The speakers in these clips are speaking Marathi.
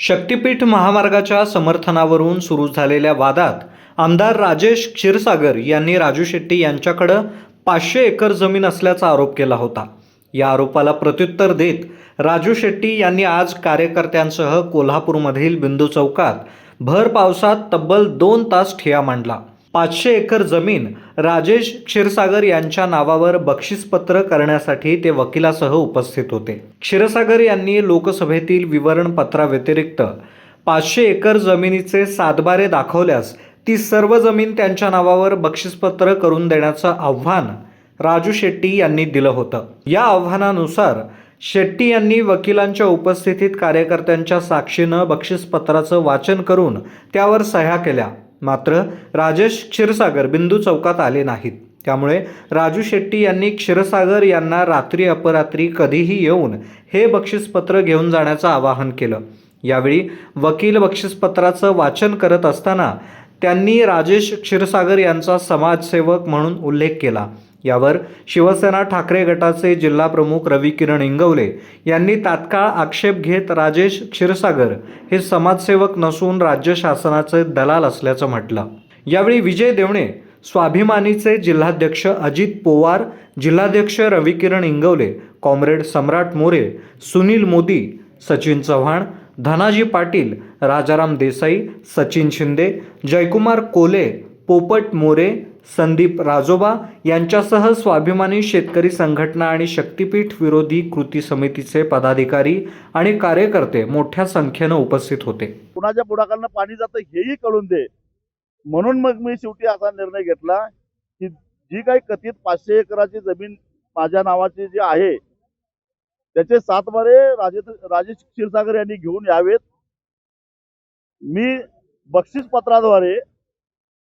शक्तिपीठ महामार्गाच्या समर्थनावरून सुरू झालेल्या वादात आमदार राजेश क्षीरसागर यांनी राजू शेट्टी यांच्याकडं पाचशे एकर जमीन असल्याचा आरोप केला होता. या आरोपाला प्रत्युत्तर देत राजू शेट्टी यांनी आज कार्यकर्त्यांसह कोल्हापूरमधील बिंदू चौकात भर पावसात तब्बल दोन तास ठिया मांडला. पाचशे एकर जमीन राजेश क्षीरसागर यांच्या नावावर बक्षीसपत्र करण्यासाठी ते वकिलासह उपस्थित होते. क्षीरसागर यांनी लोकसभेतील विवरणपत्राव्यतिरिक्त पाचशे एकर जमिनीचे सातबारे दाखवल्यास ती सर्व जमीन त्यांच्या नावावर बक्षीसपत्र करून देण्याचं आव्हान राजू शेट्टी यांनी दिलं होतं. या आव्हानानुसार शेट्टी यांनी वकिलांच्या उपस्थितीत कार्यकर्त्यांच्या साक्षीनं बक्षीसपत्राचं वाचन करून त्यावर सह्या केल्या. मात्र राजेश क्षीरसागर बिंदू चौकात आले नाहीत. त्यामुळे राजू शेट्टी यांनी क्षीरसागर यांना रात्री अपरात्री कधीही येऊन हे बक्षीसपत्र घेऊन जाण्याचं आवाहन केलं. यावेळी वकील बक्षीसपत्राचं वाचन करत असताना त्यांनी राजेश क्षीरसागर यांचा समाजसेवक म्हणून उल्लेख केला. यावर शिवसेना ठाकरे गटाचे जिल्हाप्रमुख रवी किरण इंगवले यांनी तात्काळ आक्षेप घेत राजेश क्षीरसागर हे समाजसेवक नसून राज्य शासनाचे दलाल असल्याचं म्हटलं. यावेळी विजय देवणे स्वाभिमानीचे जिल्हाध्यक्ष अजित पोवार जिल्हाध्यक्ष रविकिरण इंगवले कॉम्रेड सम्राट मोरे सुनील मोदी सचिन चव्हाण धनाजी पाटील राजाराम देसाई सचिन शिंदे जयकुमार कोले पोपट मोरे संदीप राजोबा यांच्यासह स्वाभिमानी शेतकरी संघटना आणि शक्तीपीठ विरोधी कृती समितीचे पदाधिकारी आणि कार्यकर्ते मोठ्या संख्येनं उपस्थित होते. कुणाच्या पुढाकारानं पाणी जातं हेही कळून दे. म्हणून मग मी शेवटी असा निर्णय घेतला की जी काही कथित पाचशे एकराची जमीन माझ्या नावाची जी आहे त्याचे सातबारे राजे राजेश क्षीरसागर यांनी घेऊन यावेत. मी बक्षीस पत्राद्वारे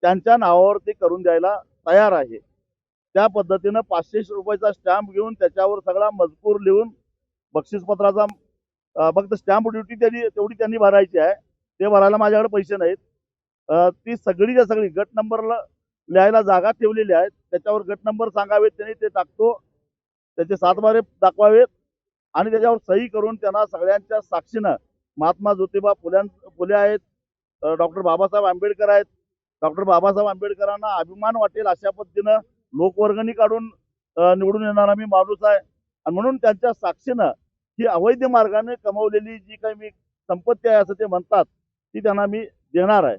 त्यांच्या नावावर ते करून द्यायला तयार आहे. त्या पद्धतीनं पाचशे रुपयाचा स्टॅम्प घेऊन त्याच्यावर सगळा मजकूर लिहून बक्षीसपत्राचा फक्त स्टॅम्प ड्युटी त्यांनी तेवढी त्यांनी भरायची आहे. ते भरायला माझ्याकडे पैसे नाहीत. ती सगळीच्या सगळी गट नंबरला लिहायला जागा ठेवलेली आहेत त्याच्यावर गट नंबर सांगावेत त्यांनी ते टाकतो. त्याचे सातबारे दाखवावेत आणि त्याच्यावर सही करून त्यांना सगळ्यांच्या साक्षीनं महात्मा ज्योतिबा फुल्यां फुले आहेत डॉक्टर बाबासाहेब आंबेडकर आहेत डॉक्टर बाबासाहेब आंबेडकरांना अभिमान वाटेल अशा पद्धतीनं लोकवर्गणी काढून निवडून येणारा मी माणूस आहे. आणि म्हणून त्यांच्या साक्षीनं ही अवैध मार्गाने कमवलेली जी काही मी संपत्ती आहे असं ते म्हणतात ती त्यांना मी देणार आहे.